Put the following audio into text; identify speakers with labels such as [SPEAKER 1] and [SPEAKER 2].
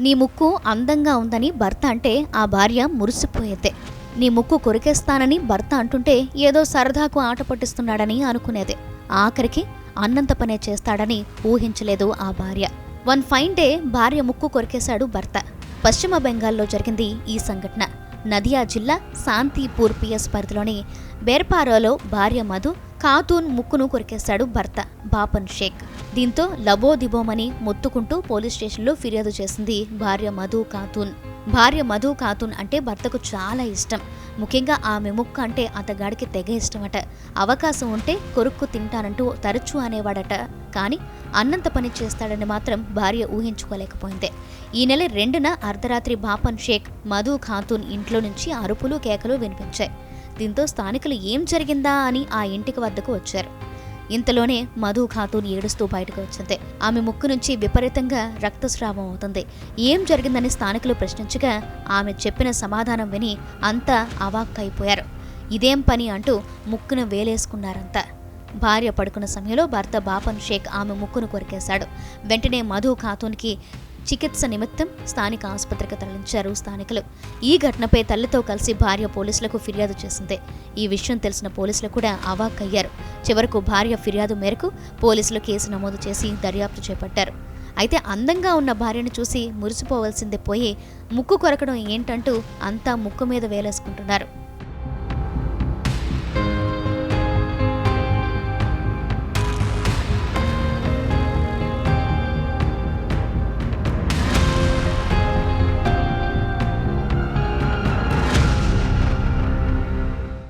[SPEAKER 1] నీ ముక్కు అందంగా ఉందని భర్త అంటే ఆ భార్య మురిసిపోయేదే నీ ముక్కు కొరికేస్తానని భర్త అంటుంటే ఏదో సరదాకు ఆట పట్టిస్తున్నాడని అనుకునేదే. ఆఖరికి అన్నంత పనే చేస్తాడని ఊహించలేదు ఆ భార్య. వన్ ఫైన్ డే భార్య ముక్కు కొరికేశాడు భర్త. పశ్చిమ బెంగాల్లో జరిగింది ఈ సంఘటన. నదియా జిల్లా శాంతిపూర్ పిఎస్ పరిధిలోని బేర్పారాలో భార్య మధు ఖాతూన్ ముక్కును కొరికేశాడు భర్త బాపన్ షేక్. దీంతో లబోదిబోమని మొత్తుకుంటూ పోలీస్ స్టేషన్లో ఫిర్యాదు చేసింది భార్య మధు ఖాతూన్. భార్య మధు ఖాతూన్ అంటే భర్తకు చాలా ఇష్టం. ముఖ్యంగా ఆమె ముక్కు అంటే అతగాడికి తెగ ఇష్టమట. అవకాశం ఉంటే కొరుక్కు తింటానంటూ తరచూ అనేవాడట. కానీ అన్నంత పని చేస్తాడని మాత్రం భార్య ఊహించుకోలేకపోయింది. ఈ నెల రెండున అర్ధరాత్రి బాపన్ షేక్ మధు ఖాతూన్ ఇంట్లో నుంచి అరుపులు కేకలు వినిపించాయి. దీంతో స్థానికులు ఏం జరిగిందా అని ఆ ఇంటికి వద్దకు వచ్చారు. ఇంతలోనే మధు ఖాతూన్ ఏడుస్తూ బయటకు వచ్చింది. ఆమె ముక్కు నుంచి విపరీతంగా రక్తస్రావం అవుతుంది. ఏం జరిగిందని స్థానికులు ప్రశ్నించగా ఆమె చెప్పిన సమాధానం విని అంతా అవాక్కైపోయారు. ఇదేం పని అంటూ ముక్కును వేలేసుకున్నారంతా. భార్య పడుకున్న సమయంలో భర్త బాపన్ షేక్ ఆమె ముక్కును కొరికేశాడు. వెంటనే మధు ఖాతూన్కి చికిత్స నిమిత్తం స్థానిక ఆసుపత్రికి తరలించారు స్థానికులు. ఈ ఘటనపై తల్లితో కలిసి భార్య పోలీసులకు ఫిర్యాదు చేసింది. ఈ విషయం తెలిసిన పోలీసులు కూడా అవాక్కయ్యారు. చివరకు భార్య ఫిర్యాదు మేరకు పోలీసులు కేసు నమోదు చేసి దర్యాప్తు చేపట్టారు. అయితే అందంగా ఉన్న భార్యను చూసి మురిసిపోవలసిందే పోయి ముక్కు కొరకడం ఏంటంటూ అంతా ముక్కు మీద వేలేసుకుంటున్నారు.